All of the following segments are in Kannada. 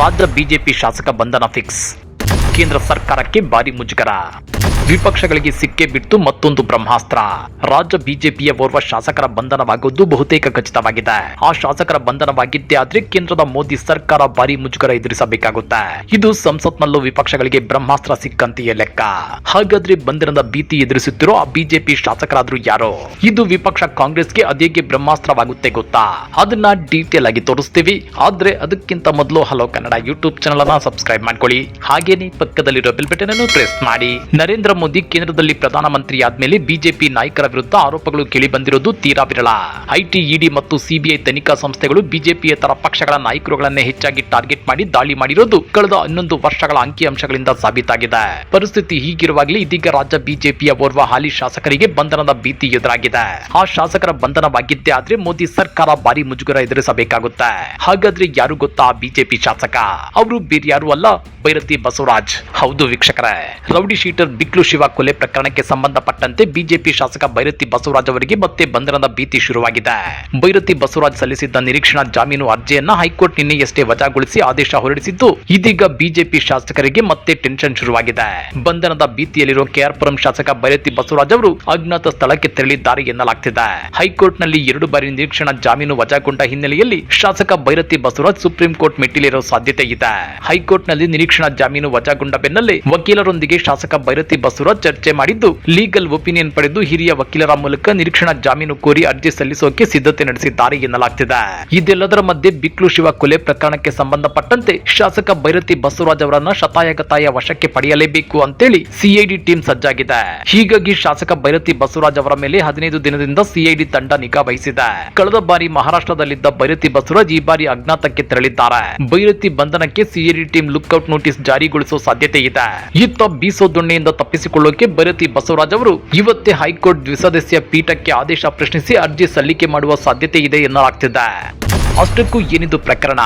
ರಾಜ್ಯ ಬಿಜೆಪಿ ಶಾಸಕ ಬಂಧನ ಫಿಕ್ಸ್. ಕೇಂದ್ರ ಸರ್ಕಾರಕ್ಕೆ ಭಾರಿ ಮುಜುಗರ. ವಿಪಕ್ಷಗಳಿಗೆ ಸಿಕ್ಕೇ ಬಿಟ್ಟು ಮತ್ತೊಂದು ಬ್ರಹ್ಮಾಸ್ತ್ರ. ರಾಜ್ಯ ಬಿಜೆಪಿಯ ಓರ್ವ ಶಾಸಕರ ಬಂಧನವಾಗುವುದು ಬಹುತೇಕ ಖಚಿತವಾಗಿದೆ. ಆ ಶಾಸಕರ ಬಂಧನವಾಗಿದ್ದೇ ಆದ್ರೆ ಕೇಂದ್ರದ ಮೋದಿ ಸರ್ಕಾರ ಭಾರಿ ಮುಜುಗರ ಎದುರಿಸಬೇಕಾಗುತ್ತೆ. ಇದು ಸಂಸತ್ನಲ್ಲೂ ವಿಪಕ್ಷಗಳಿಗೆ ಬ್ರಹ್ಮಾಸ್ತ್ರ ಸಿಕ್ಕಂತೆಯೇ ಲೆಕ್ಕ. ಹಾಗಾದ್ರೆ ಬಂಧನದ ಭೀತಿ ಎದುರಿಸುತ್ತಿರೋ ಆ ಬಿಜೆಪಿ ಶಾಸಕರಾದ್ರೂ ಯಾರು? ಇದು ವಿಪಕ್ಷ ಕಾಂಗ್ರೆಸ್ಗೆ ಅದೇಗೆ ಬ್ರಹ್ಮಾಸ್ತ್ರವಾಗುತ್ತೆ ಗೊತ್ತಾ? ಅದನ್ನ ಡೀಟೇಲ್ ಆಗಿ ತೋರಿಸ್ತೀವಿ. ಆದ್ರೆ ಅದಕ್ಕಿಂತ ಮೊದಲು ಹಲೋ ಕನ್ನಡ ಯೂಟ್ಯೂಬ್ ಚಾನಲ್ ಅನ್ನ ಸಬ್ಸ್ಕ್ರೈಬ್ ಮಾಡ್ಕೊಳ್ಳಿ. ಹಾಗೇನೆ ಪಕ್ಕದಲ್ಲಿರೋ ಬೆಲ್ ಬಟನ್ ಅನ್ನು ಪ್ರೆಸ್ ಮಾಡಿ. ನರೇಂದ್ರ ಮೋದಿ ಕೇಂದ್ರದಲ್ಲಿ ಪ್ರಧಾನಮಂತ್ರಿ ಆದ್ಮೇಲೆ ಬಿಜೆಪಿ ನಾಯಕರ ವಿರುದ್ಧ ಆರೋಪಗಳು ಕೇಳಿ ಬಂದಿರೋದು ತೀರಾ ವಿರಳ. ಐಟಿ, ಇಡಿ ಮತ್ತು ಸಿಬಿಐ ತನಿಖಾ ಸಂಸ್ಥೆಗಳು ಬಿಜೆಪಿಯೇತರ ಪಕ್ಷಗಳ ನಾಯಕರುಗಳನ್ನೇ ಹೆಚ್ಚಾಗಿ ಟಾರ್ಗೆಟ್ ಮಾಡಿ ದಾಳಿ ಮಾಡಿರೋದು ಕಳೆದ ಹನ್ನೊಂದು ವರ್ಷಗಳ ಅಂಕಿಅಂಶಗಳಿಂದ ಸಾಬೀತಾಗಿದೆ. ಪರಿಸ್ಥಿತಿ ಹೀಗಿರುವಾಗಲೇ ಇದೀಗ ರಾಜ್ಯ ಬಿಜೆಪಿಯ ಓರ್ವ ಹಾಲಿ ಶಾಸಕರಿಗೆ ಬಂಧನದ ಭೀತಿ ಎದುರಾಗಿದೆ. ಆ ಶಾಸಕರ ಬಂಧನವಾಗಿದ್ದೇ ಆದ್ರೆ ಮೋದಿ ಸರ್ಕಾರ ಭಾರಿ ಮುಜುಗರ ಎದುರಿಸಬೇಕಾಗುತ್ತೆ. ಹಾಗಾದ್ರೆ ಯಾರು ಗೊತ್ತಾ ಬಿಜೆಪಿ ಶಾಸಕ? ಅವರು ಬೇರೆ ಯಾರು ಅಲ್ಲ ಭೈರತಿ ಬಸವರಾಜ್. ಹೌದು ವೀಕ್ಷಕರೇ. ರೌಡಿ ಶೀಟರ್ ಬಿಕ್ಲು ಶಿವ ಕೊಲೆ ಪ್ರಕರಣಕ್ಕೆ ಸಂಬಂಧಪಟ್ಟಂತೆ ಬಿಜೆಪಿ ಶಾಸಕ ಬೈರತಿ ಬಸವರಾಜ್ ಅವರಿಗೆ ಮತ್ತೆ ಬಂಧನದ ಭೀತಿ ಶುರುವಾಗಿದೆ. ಬೈರತಿ ಬಸವರಾಜ್ ಸಲ್ಲಿಸಿದ್ದ ನಿರೀಕ್ಷಣಾ ಜಾಮೀನು ಅರ್ಜಿಯನ್ನ ಹೈಕೋರ್ಟ್ ನಿನ್ನೆಯಷ್ಟೇ ವಜಾಗೊಳಿಸಿ ಆದೇಶ ಹೊರಡಿಸಿದ್ದು, ಇದೀಗ ಬಿಜೆಪಿ ಶಾಸಕರಿಗೆ ಮತ್ತೆ ಟೆನ್ಷನ್ ಶುರುವಾಗಿದೆ. ಬಂಧನದ ಭೀತಿಯಲ್ಲಿರುವ ಕೆಆರ್ಪುರಂ ಶಾಸಕ ಬೈರತಿ ಬಸವರಾಜ್ ಅವರು ಅಜ್ಞಾತ ಸ್ಥಳಕ್ಕೆ ತೆರಳಿದ್ದಾರೆ ಎನ್ನಲಾಗ್ತಿದೆ. ಹೈಕೋರ್ಟ್ನಲ್ಲಿ ಎರಡು ಬಾರಿ ನಿರೀಕ್ಷಣಾ ಜಾಮೀನು ವಜಾಗೊಂಡ ಹಿನ್ನೆಲೆಯಲ್ಲಿ ಶಾಸಕ ಬೈರತಿ ಬಸವರಾಜ್ ಸುಪ್ರೀಂ ಕೋರ್ಟ್ ಮೆಟ್ಟಿಲಿರುವ ಸಾಧ್ಯತೆ ಇದೆ. ಹೈಕೋರ್ಟ್ನಲ್ಲಿ ನಿರೀಕ್ಷಣಾ ಜಾಮೀನು ವಜಾಗೊಂಡ ಬೆನ್ನಲ್ಲೇ ವಕೀಲರೊಂದಿಗೆ ಶಾಸಕ ಬೈರತಿ ಬಸವರಾಜ್ ಚರ್ಚೆ ಮಾಡಿದ್ದು. ಲೀಗಲ್ ಒಪಿನಿಯನ್ ಪಡೆದು ಹಿರಿಯ ವಕೀಲರ ಮೂಲಕ ನಿರೀಕ್ಷಣಾ ಜಾಮೀನು ಕೋರಿ ಅರ್ಜಿ ಸಲ್ಲಿಸೋಕೆ ಸಿದ್ಧತೆ ನಡೆಸಿದ್ದಾರೆ ಎನ್ನಲಾಗ್ತಿದೆ. ಇದೆಲ್ಲದರ ಮಧ್ಯೆ ಬಿಕ್ಲು ಶಿವ ಕೊಲೆ ಪ್ರಕರಣಕ್ಕೆ ಸಂಬಂಧಪಟ್ಟಂತೆ ಶಾಸಕ ಭೈರತಿ ಬಸವರಾಜ್ ಅವರನ್ನ ಶತಾಯಗತಾಯ ವಶಕ್ಕೆ ಪಡೆಯಲೇಬೇಕು ಅಂತೇಳಿ ಸಿಐಡಿ ಟೀಮ್ ಸಜ್ಜಾಗಿದೆ. ಹೀಗಾಗಿ ಶಾಸಕ ಭೈರತಿ ಬಸವರಾಜ್ ಅವರ ಮೇಲೆ ಹದಿನೈದು ದಿನದಿಂದ ಸಿಐಡಿ ತಂಡ ನಿಗಾ ವಹಿಸಿದೆ. ಕಳೆದ ಬಾರಿ ಮಹಾರಾಷ್ಟ್ರದಲ್ಲಿದ್ದ ಭೈರತಿ ಬಸವರಾಜ್ ಈ ಬಾರಿ ಅಜ್ಞಾತಕ್ಕೆ ತೆರಳಿದ್ದಾರೆ. ಭೈರತಿ ಬಂಧನಕ್ಕೆ ಸಿಐಡಿ ಟೀಮ್ ಲುಕ್ಔಟ್ ನೋಟಿಸ್ ಜಾರಿಗೊಳಿಸುವ ಸಾಧ್ಯತೆ ಇದೆ. ಇತ್ತ ಬೀಸೋ ದೊಣ್ಣೆಯಿಂದ ತಪ್ಪಿಸಿಕೊಳ್ಳೋಕೆ ಭೈರತಿ ಬಸವರಾಜ್ ಅವರು ಇವತ್ತೇ ಹೈಕೋರ್ಟ್ ದ್ವಿಸದಸ್ಯ ಪೀಠಕ್ಕೆ ಆದೇಶ ಪ್ರಶ್ನಿಸಿ ಅರ್ಜಿ ಸಲ್ಲಿಕೆ ಮಾಡುವ ಸಾಧ್ಯತೆ ಇದೆ ಎನ್ನಲಾಗ್ತಿದೆ. ಅಷ್ಟಕ್ಕೂ ಏನಿದು ಪ್ರಕರಣ?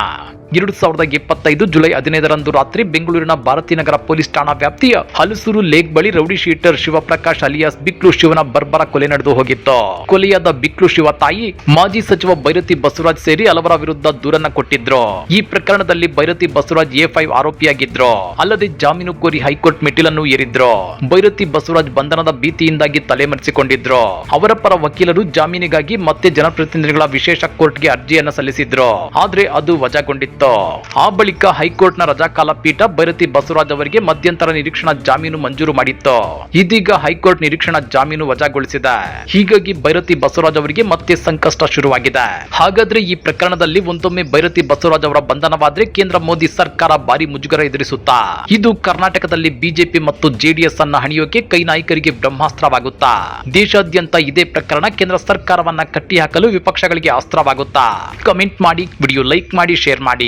ಎರಡು ಸಾವಿರದ ಇಪ್ಪತ್ತೈದು ಜುಲೈ ಹದಿನೈದರಂದು ರಾತ್ರಿ ಬೆಂಗಳೂರಿನ ಭಾರತೀನಗರ ಪೊಲೀಸ್ ಠಾಣಾ ವ್ಯಾಪ್ತಿಯ ಹಲಸೂರು ಲೇಕ್ ಬಳಿ rowdy sheeter Shivaprakash alias Biklu ಶಿವನ ಬರ್ಬರ ಕೊಲೆ ನಡೆದು ಹೋಗಿತ್ತು. ಕೊಲೆಯಾದ ಬಿಕ್ಲು ಶಿವ ತಾಯಿ ಮಾಜಿ ಸಚಿವ ಬೈರತಿ ಬಸವರಾಜ್ ಸೇರಿ ಹಲವರ ವಿರುದ್ಧ ದೂರನ್ನ ಕೊಟ್ಟಿದ್ರು. ಈ ಪ್ರಕರಣದಲ್ಲಿ ಬೈರತಿ ಬಸವರಾಜ್ ಎ ಫೈವ್ ಆರೋಪಿಯಾಗಿದ್ರು. ಅಲ್ಲದೆ ಜಾಮೀನು ಕೋರಿ ಹೈಕೋರ್ಟ್ ಮೆಟ್ಟಿಲನ್ನು ಏರಿದ್ರು. ಬೈರತಿ ಬಸವರಾಜ್ ಬಂಧನದ ಭೀತಿಯಿಂದಾಗಿ ತಲೆಮರೆಸಿಕೊಂಡಿದ್ರು. ಅವರ ಪರ ವಕೀಲರು ಜಾಮೀನಿಗಾಗಿ ಮತ್ತೆ ಜನಪ್ರತಿನಿಧಿಗಳ ವಿಶೇಷ ಕೋರ್ಟ್ಗೆ ಅರ್ಜಿಯನ್ನು ಸಲ್ಲಿಸಿದ್ರು. ಆದ್ರೆ ಅದು ವಜಾಗೊಂಡಿತ್ತು. ಆ ಬಳಿಕ ಹೈಕೋರ್ಟ್ನ ರಜಾಕಾಲ ಪೀಠ ಭೈರತಿ ಬಸವರಾಜ್ ಅವರಿಗೆ ಮಧ್ಯಂತರ ನಿರೀಕ್ಷಣಾ ಜಾಮೀನು ಮಂಜೂರು ಮಾಡಿತ್ತು. ಇದೀಗ ಹೈಕೋರ್ಟ್ ನಿರೀಕ್ಷಣಾ ಜಾಮೀನು ವಜಾಗೊಳಿಸಿದೆ. ಹೀಗಾಗಿ ಭೈರತಿ ಬಸವರಾಜ್ ಅವರಿಗೆ ಮತ್ತೆ ಸಂಕಷ್ಟ ಶುರುವಾಗಿದೆ. ಹಾಗಾದ್ರೆ ಈ ಪ್ರಕರಣದಲ್ಲಿ ಒಂದೊಮ್ಮೆ ಭೈರತಿ ಬಸವರಾಜ್ ಅವರ ಬಂಧನವಾದ್ರೆ ಕೇಂದ್ರ ಮೋದಿ ಸರ್ಕಾರ ಭಾರಿ ಮುಜುಗರ ಎದುರಿಸುತ್ತಾ? ಇದು ಕರ್ನಾಟಕದಲ್ಲಿ ಬಿಜೆಪಿ ಮತ್ತು ಜೆಡಿಎಸ್ ಅನ್ನ ಹಣಿಯೋಕೆ ಕೈ ನಾಯಕರಿಗೆ ಬ್ರಹ್ಮಾಸ್ತ್ರವಾಗುತ್ತಾ? ದೇಶಾದ್ಯಂತ ಇದೇ ಪ್ರಕರಣ ಕೇಂದ್ರ ಸರ್ಕಾರವನ್ನ ಕಟ್ಟಿಹಾಕಲು ವಿಪಕ್ಷಗಳಿಗೆ ಅಸ್ತ್ರವಾಗುತ್ತಾ? ಕಮೆಂಟ್ ಮಾಡಿ, ವಿಡಿಯೋ ಲೈಕ್ ಮಾಡಿ, ಶೇರ್ ಮಾಡಿ.